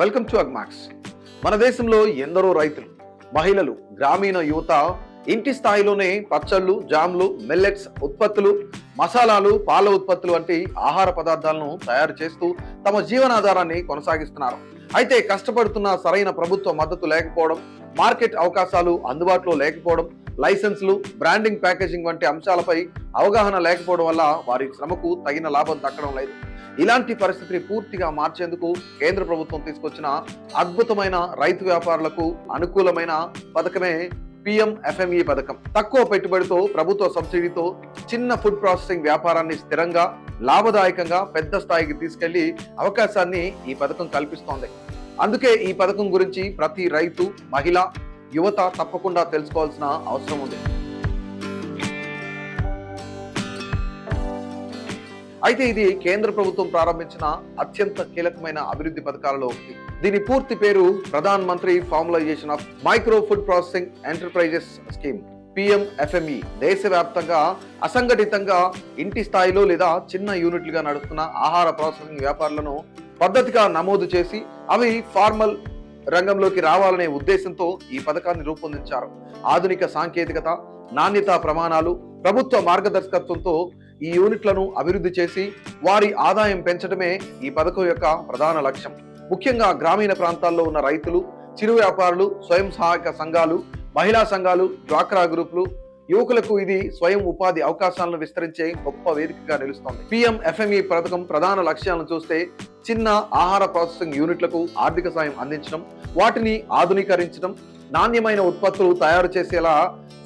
Welcome to Agmax మన దేశంలో ఎందరో రైతులు మహిళలు గ్రామీణ యువత ఇంటి స్థాయిలోనే పచ్చళ్ళు జామ్లు మిల్లెట్స్ ఉత్పత్తులు మసాలాలు పాల ఉత్పత్తులు వంటి ఆహార పదార్థాలను తయారు చేస్తూ తమ జీవనాధారాన్ని కొనసాగిస్తున్నారు. అయితే కష్టపడుతున్న సరైన ప్రభుత్వ మద్దతు లేకపోవడం మార్కెట్ అవకాశాలు అందుబాటులో లేకపోవడం లైసెన్సులు బ్రాండింగ్ ప్యాకేజింగ్ వంటి అంశాలపై అవగాహన లేకపోవడం వల్ల వారి శ్రమకు తగిన లాభం దక్కడం లేదు. ఇలాంటి పరిస్థితిని పూర్తిగా మార్చేందుకు కేంద్ర ప్రభుత్వం తీసుకొచ్చిన అద్భుతమైన రైతు వ్యాపారులకు అనుకూలమైన పథకమే పిఎం ఎఫ్ఎంఈ పథకం. తక్కువ పెట్టుబడితో ప్రభుత్వ సబ్సిడీతో చిన్న ఫుడ్ ప్రాసెసింగ్ వ్యాపారాన్ని స్థిరంగా లాభదాయకంగా పెద్ద స్థాయికి తీసుకెళ్ళి అవకాశాన్ని ఈ పథకం కల్పిస్తోంది. అందుకే ఈ పథకం గురించి ప్రతి రైతు మహిళ యువత తప్పకుండా తెలుసుకోవాల్సిన అవసరం ఉంది. అయితే ఇది కేంద్ర ప్రభుత్వం ప్రారంభించిన అత్యంత కీలకమైన అభివృద్ధి పథకాలలో ఒకటి. దీని పూర్తి పేరు Pradhan Mantri formalisation of micro food processing enterprises scheme PMFME దేశవ్యాప్తంగా అసంఘటితంగా ఇంటి స్థాయిలో లేదా చిన్న యూనిట్లుగా నడుస్తున్న ఆహార ప్రాసెసింగ్ వ్యాపారులను పద్ధతిగా నమోదు చేసి అవి ఫార్మల్ రంగంలోకి రావాలనే ఉద్దేశంతో ఈ పథకాన్ని రూపొందించారు. ఆధునిక సాంకేతికత నాణ్యతా ప్రమాణాలు ప్రభుత్వ మార్గదర్శకత్వంతో ఈ యూనిట్లను అభివృద్ధి చేసి వారి ఆదాయం పెంచడమే ఈ పథకం యొక్క ప్రధాన లక్ష్యం. ముఖ్యంగా గ్రామీణ ప్రాంతాల్లో ఉన్న రైతులు చిరు వ్యాపారులు స్వయం సహాయక సంఘాలు మహిళా సంఘాలు డ్వాక్రా గ్రూపులు యువకులకు ఇది స్వయం ఉపాధి అవకాశాలను విస్తరించే గొప్ప వేదికగా నిలుస్తోంది. పిఎం ఎఫ్ఎంఈ పథకం ప్రధాన లక్ష్యాలను చూస్తే చిన్న ఆహార ప్రాసెసింగ్ యూనిట్లకు ఆర్థిక సాయం అందించడం వాటిని ఆధునీకరించడం నాణ్యమైన ఉత్పత్తులు తయారు చేసేలా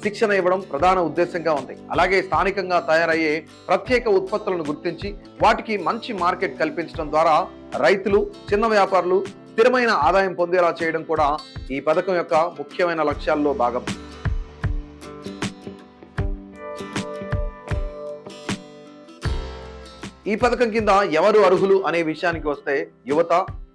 శిక్షణ ఇవ్వడం ప్రధాన ఉద్దేశంగా ఉంది. అలాగే స్థానికంగా తయారయ్యే ప్రత్యేక ఉత్పత్తులను గుర్తించి వాటికి మంచి మార్కెట్ కల్పించడం ద్వారా రైతులు చిన్న వ్యాపారులు స్థిరమైన ఆదాయం పొందేలా చేయడం కూడా ఈ పథకం యొక్క ముఖ్యమైన లక్ష్యాల్లో భాగం. ఈ పథకం కింద ఎవరు అర్హులు అనే విషయానికి వస్తే యువత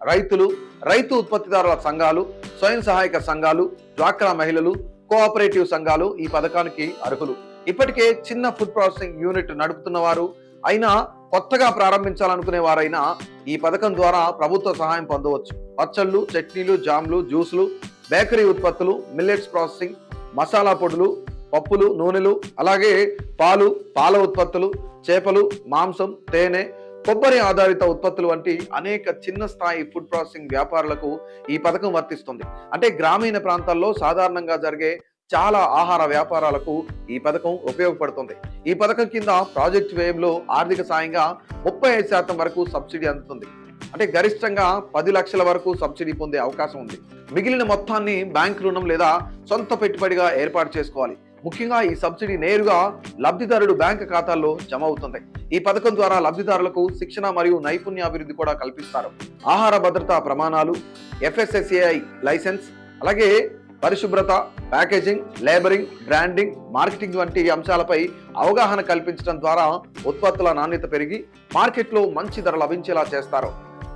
రైతులు రైతు ఉత్పత్తిదారుల సంఘాలు స్వయం సహాయక సంఘాలు డ్వాక్రా మహిళలు కోఆపరేటివ్ సంఘాలు ఈ పథకానికి అర్హులు. ఇప్పటికే చిన్న ఫుడ్ ప్రాసెసింగ్ యూనిట్ నడుపుతున్న వారు అయినా కొత్తగా ప్రారంభించాలనుకునే వారైనా ఈ పథకం ద్వారా ప్రభుత్వ సహాయం పొందవచ్చు. పచ్చళ్ళు చట్నీలు జామ్లు జ్యూస్లు బేకరీ ఉత్పత్తులు మిల్లెట్స్ ప్రాసెసింగ్ మసాలా పొడులు పప్పులు నూనెలు అలాగే పాలు పాల ఉత్పత్తులు చేపలు మాంసం తేనె కొబ్బరి ఆధారిత ఉత్పత్తులు వంటి అనేక చిన్న స్థాయి ఫుడ్ ప్రాసెసింగ్ వ్యాపారులకు ఈ పథకం వర్తిస్తుంది. అంటే గ్రామీణ ప్రాంతాల్లో సాధారణంగా జరిగే చాలా ఆహార వ్యాపారాలకు ఈ పథకం ఉపయోగపడుతుంది. ఈ పథకం కింద ప్రాజెక్ట్ వ్యయంలో ఆర్థిక సాయంగా ముప్పై ఐదు శాతం వరకు సబ్సిడీ అందుతుంది. అంటే గరిష్టంగా పది లక్షల వరకు సబ్సిడీ పొందే అవకాశం ఉంది. మిగిలిన మొత్తాన్ని బ్యాంక్ రుణం లేదా సొంత పెట్టుబడిగా ఏర్పాటు చేసుకోవాలి. ముఖ్యంగా ఈ సబ్సిడీ నేరుగా లబ్ధిదారుడు బ్యాంక్ ఖాతాల్లో జమ అవుతుంది. ఈ పథకం ద్వారా లబ్ధిదారులకు శిక్షణ మరియు నైపుణ్యాభివృద్ధి కూడా కల్పిస్తారు. ఆహార భద్రతా ప్రమాణాలు ఎఫ్ఎస్ఎస్ఏఐ లైసెన్స్ అలాగే పరిశుభ్రత ప్యాకేజింగ్ లేబరింగ్ బ్రాండింగ్ మార్కెటింగ్ వంటి అంశాలపై అవగాహన కల్పించడం ద్వారా ఉత్పత్తుల నాణ్యత పెరిగి మార్కెట్లో మంచి ధర లభించేలా చేస్తారు.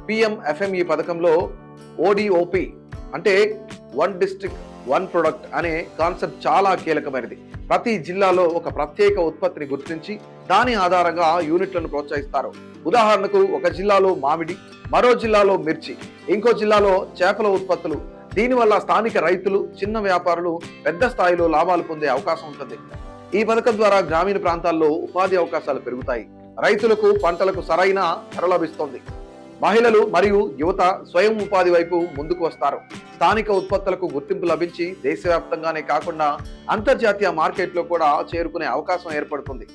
పిఎం ఎఫ్ఎంఈ పథకంలో ఓడిఓపి అంటే వన్ డిస్ట్రిక్ట్ వన్ ప్రొడక్ట్ అనే కాన్సెప్ట్ చాలా కీలకమైనది. ప్రతి జిల్లాలో ఒక ప్రత్యేక ఉత్పత్తిని గుర్తించి దాని ఆధారంగా యూనిట్లను ప్రోత్సహిస్తారు. ఉదాహరణకు ఒక జిల్లాలో మామిడి మరో జిల్లాలో మిర్చి ఇంకో జిల్లాలో చేపల ఉత్పత్తులు. దీనివల్ల స్థానిక రైతులు చిన్న వ్యాపారులు పెద్ద స్థాయిలో లాభాలు పొందే అవకాశం ఉంటుంది. ఈ పథకం ద్వారా గ్రామీణ ప్రాంతాల్లో ఉపాధి అవకాశాలు పెరుగుతాయి. రైతులకు పంటలకు సరైన ధర లభిస్తుంది. మహిళలు మరియు యువత స్వయం ఉపాధి వైపు ముందుకు వస్తారు. స్థానిక ఉత్పత్తులకు గుర్తింపు లభించి దేశవ్యాప్తంగానే కాకుండా అంతర్జాతీయ మార్కెట్లో కూడా చేరుకునే అవకాశం ఏర్పడుతుంది.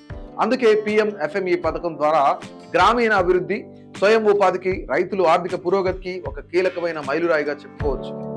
అందుకే పిఎం ఎఫ్ఎంఈ పథకం ద్వారా గ్రామీణ అభివృద్ధి స్వయం ఉపాధికి రైతులు ఆర్థిక పురోగతికి ఒక కీలకమైన మైలురాయిగా చెప్పుకోవచ్చు.